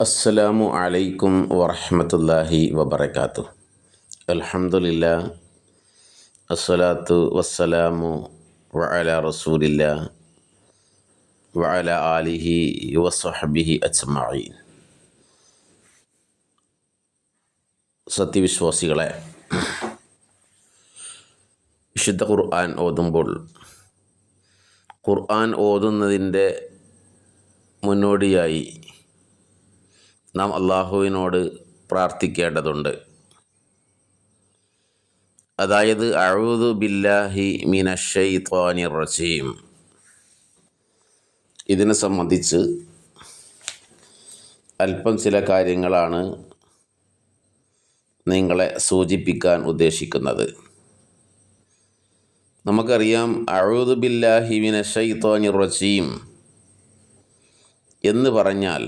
അസ്സലാമു അലൈക്കും വറഹമത്തല്ലാഹി വബർക്കാത്തു അലഹമുല്ല അസ്സലാത്തു വസ്സലാമു വഅല റസൂലില്ല വഅല ആലിഹി വസഹബിഹി അജ്മഈൻ. സത്യവിശ്വാസികളെ വിശുദ്ധ ഖുർആൻ ഓതുമ്പോൾ ഖുർആൻ ഓതുന്നതിന്റെ മുന്നോടിയായി നാം അള്ളാഹുവിനോട് പ്രാർത്ഥിക്കേണ്ടതുണ്ട്. അതായത് അഴുതു ബില്ലാഹി മിനഷൈത്വാനി റജീം ഇതിനെ സംബന്ധിച്ച് അല്പം ചില കാര്യങ്ങളാണ് നിങ്ങളെ സൂചിപ്പിക്കാൻ ഉദ്ദേശിക്കുന്നത്. നമുക്കറിയാം അഴുതു ബില്ലാഹി മിനഷൈത്വാനി റജീം എന്ന് പറഞ്ഞാൽ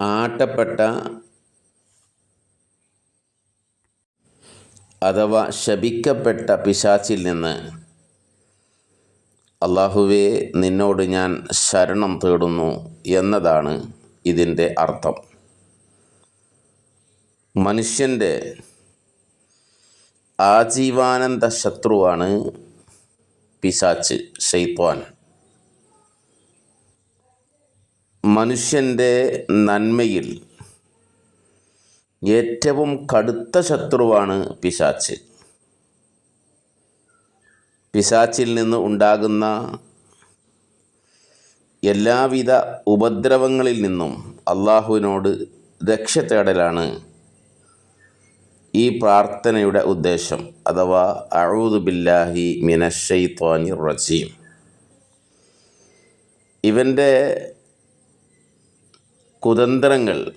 ആട്ടപ്പെട്ട അഥവാ ശപിക്കപ്പെട്ട പിശാച്ചിൽ നിന്ന് അള്ളാഹുവെ നിന്നോട് ഞാൻ ശരണം തേടുന്നു എന്നതാണ് ഇതിന്റെ അർത്ഥം. മനുഷ്യന്റെ ആജീവാനന്ദ ശത്രുവാണ് പിശാച്ച് ഷെയ്ത്വാൻ മനുഷ്യന്റെ നന്മയിൽ ഏറ്റവും കടുത്ത ശത്രുവാണ് പിശാച്ച്. പിശാച്ചിൽ നിന്ന് ഉണ്ടാകുന്ന എല്ലാവിധ ഉപദ്രവങ്ങളിൽ നിന്നും അള്ളാഹുവിനോട് രക്ഷ തേടലാണ് ഈ പ്രാർത്ഥനയുടെ ഉദ്ദേശം. അഥവാ അഴൂദ് ബില്ലാഹി മിനഷൈത്വാനി റജീം. ഇവന്റെ കുതന്ത്രങ്ങൾ.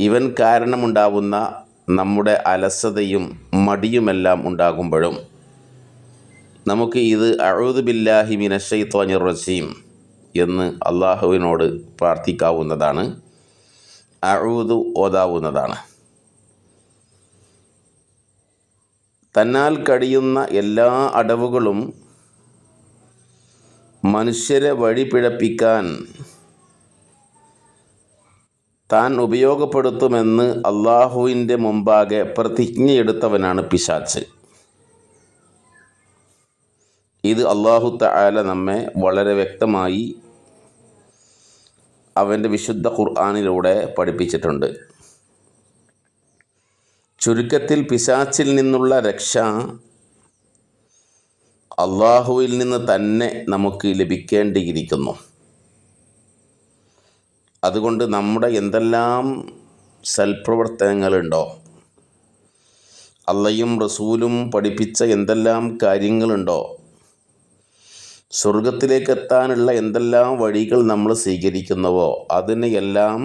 ഇവൻ കാരണമുണ്ടാവുന്ന നമ്മുടെ അലസതയും മടിയുമെല്ലാം ഉണ്ടാകുമ്പോഴും നമുക്ക് ഇത് അഴുതുബില്ലാഹി ബില്ലാഹി മിനഷൈത്വാനി റസീം എന്ന് അള്ളാഹുവിനോട് പ്രാർത്ഥിക്കാവുന്നതാണ്. അഴുതു ഓതാവുന്നതാണ്. തന്നാൽ കഴിയുന്ന എല്ലാ അടവുകളും മനുഷ്യരെ വഴി പിഴപ്പിക്കാൻ താൻ ഉപയോഗപ്പെടുത്തുമെന്ന് അള്ളാഹുവിന്റെ മുമ്പാകെ പ്രതിജ്ഞയെടുത്തവനാണ് പിശാച്ച്. ഇത് അള്ളാഹു തആല നമ്മെ വളരെ വ്യക്തമായി അവന്റെ വിശുദ്ധ ഖുർആാനിലൂടെ പഠിപ്പിച്ചിട്ടുണ്ട്. ചുരുക്കത്തിൽ പിശാച്ചിൽ നിന്നുള്ള രക്ഷ അള്ളാഹുവിൽ നിന്ന് തന്നെ നമുക്ക് ലഭിക്കേണ്ടിയിരിക്കുന്നു. അതുകൊണ്ട് നമ്മുടെ എന്തെല്ലാം സൽപ്രവർത്തനങ്ങളുണ്ടോ അള്ളയും റസൂലും പഠിപ്പിച്ച എന്തെല്ലാം കാര്യങ്ങളുണ്ടോ സ്വർഗത്തിലേക്ക് എത്താനുള്ള എന്തെല്ലാം വഴികൾ നമ്മൾ സ്വീകരിക്കുന്നുവോ അതിനെയെല്ലാം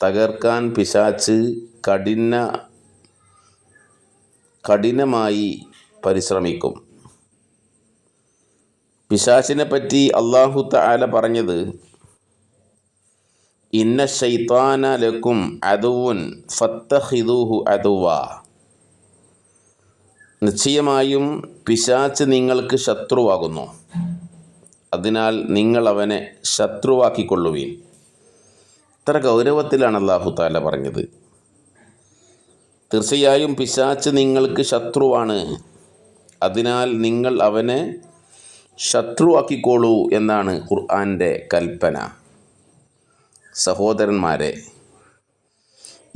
തകർക്കാൻ പിശാച്ച് കഠിന കഠിനമായി പരിശ്രമിക്കും. പിശാചിനെ പറ്റി അള്ളാഹു തആല പറഞ്ഞത് ഇന്ന ഷൈത്താന ലക്കും അതുവുൻ ഫത്തഹിദൂഹു അതുവ നിശ്ചയമായും പിശാച്ച് നിങ്ങൾക്ക് ശത്രുവാകുന്നു. അതിനാൽ നിങ്ങൾ അവനെ ശത്രുവാക്കിക്കൊള്ളുവീൻ. ഇത്ര ഗൗരവത്തിലാണ് അള്ളാഹു താല പറഞ്ഞത്. തീർച്ചയായും പിശാച്ച് നിങ്ങൾക്ക് ശത്രുവാണ്. അതിനാൽ നിങ്ങൾ അവനെ ശത്രുവാക്കിക്കോളൂ എന്നാണ് ഖുർആന്റെ കൽപ്പന. സഹോദരന്മാരെ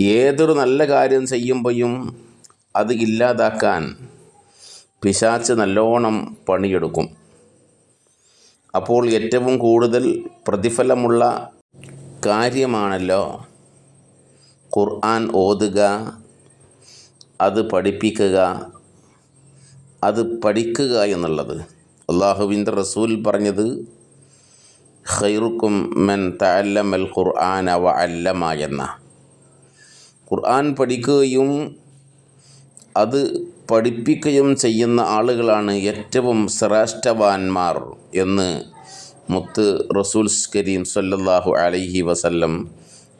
ഏതൊരു നല്ല കാര്യം ചെയ്യുമ്പോഴും അത് ഇല്ലാതാക്കാൻ പിശാച്ച് നല്ലോണം പണിയെടുക്കും. അപ്പോൾ ഏറ്റവും കൂടുതൽ പ്രതിഫലമുള്ള കാര്യമാണല്ലോ ഖുർആൻ ഓതുക അത് പഠിപ്പിക്കുക അത് പഠിക്കുക എന്നുള്ളത്. അള്ളാഹുവിന്റെ റസൂൽ പറഞ്ഞത് ഖൈറുക്കും മെൻ തഅല്ലമൽ ഖുർആന വ അല്ലമ എന്ന. ഖുർആൻ പഠിക്കുകയും അത് പഠിപ്പിക്കുകയും ചെയ്യുന്ന ആളുകളാണ് ഏറ്റവും ശ്രേഷ്ഠവാന്മാർ എന്ന് മുത്ത് റസൂൽ കരീം സല്ലല്ലാഹു അലൈഹി വസല്ലം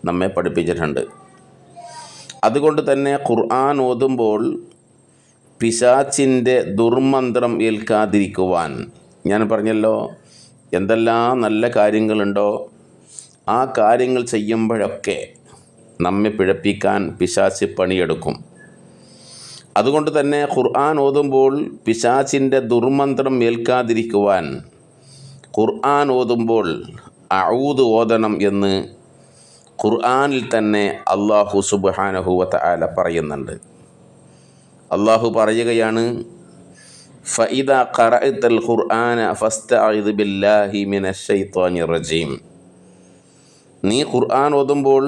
നമ്മെ പഠിപ്പിച്ചിട്ടുണ്ട്. അതുകൊണ്ട് തന്നെ ഖുർആൻ ഓതുമ്പോൾ പിശാച്ചിന്റെ ദുർമന്ത്രം ഏൽക്കാതിരിക്കുവാൻ. ഞാൻ പറഞ്ഞല്ലോ എന്തെല്ലാം നല്ല കാര്യങ്ങളുണ്ടോ ആ കാര്യങ്ങൾ ചെയ്യുമ്പോഴൊക്കെ നമ്മെ പിഴപ്പിക്കാൻ പിശാച്ച് പണിയെടുക്കും. അതുകൊണ്ട് തന്നെ ഖുർആൻ ഓതുമ്പോൾ പിശാച്ചിന്റെ ദുർമന്ത്രം ഏൽക്കാതിരിക്കുവാൻ ഖുർആൻ ഓതുമ്പോൾ അഊദ് ഓതണം എന്ന് ഖുർആനിൽ തന്നെ അള്ളാഹു സുബാനഹുവത്ത ആല പറയുന്നുണ്ട്. അള്ളാഹു പറയുകയാണ് ഖുർആന ബില്ലാഹി റജീം നീ ഖുർആൻ ഓതുമ്പോൾ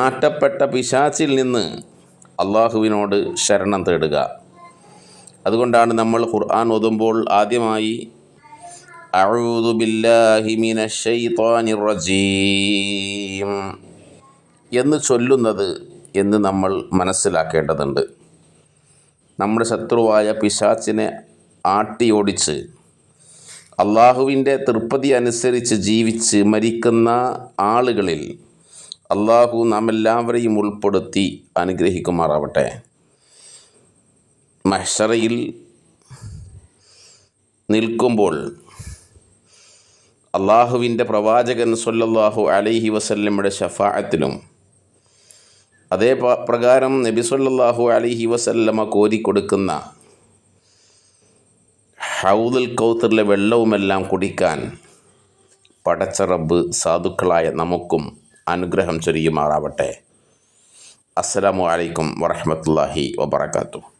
ആട്ടപ്പെട്ട പിശാച്ചിൽ നിന്ന് അള്ളാഹുവിനോട് ശരണം തേടുക. അതുകൊണ്ടാണ് നമ്മൾ ഖുർആൻ ഓതുമ്പോൾ ആദ്യമായി ബില്ലാഹി റജീം എന്ന് ചൊല്ലുന്നത് എന്ന് നമ്മൾ മനസ്സിലാക്കേണ്ടതുണ്ട്. നമ്മുടെ ശത്രുവായ പിശാച്ചിനെ ആട്ടിയോടിച്ച് അള്ളാഹുവിന്റെ തൃപ്പതി അനുസരിച്ച് ജീവിച്ച് മരിക്കുന്ന ആളുകളിൽ അള്ളാഹു നാം എല്ലാവരെയും ഉൾപ്പെടുത്തി അനുഗ്രഹിക്കുമാറാവട്ടെ. മഹ്ഷറയിൽ നിൽക്കുമ്പോൾ അള്ളാഹുവിന്റെ പ്രവാചകൻ സൊല്ലാഹു അലൈഹി വസല്ലമ്മയുടെ ഷഫാഅത്തിലും അതേ പ്രകാരം നബി അലിഹി വസല്ലമ കോരിക്കൊടുക്കുന്ന ഹൗദുൽ കൗത്തറിലെ വെള്ളവുമെല്ലാം കുടിക്കാൻ പടച്ച റബ്ബ് സാധുക്കളായ നമുക്കും അനുഗ്രഹം ചൊരിയുമാറാവട്ടെ. അസ്സലാമു അലൈക്കും വറഹ്മത്തുള്ളാഹി വബറകാതുഹു.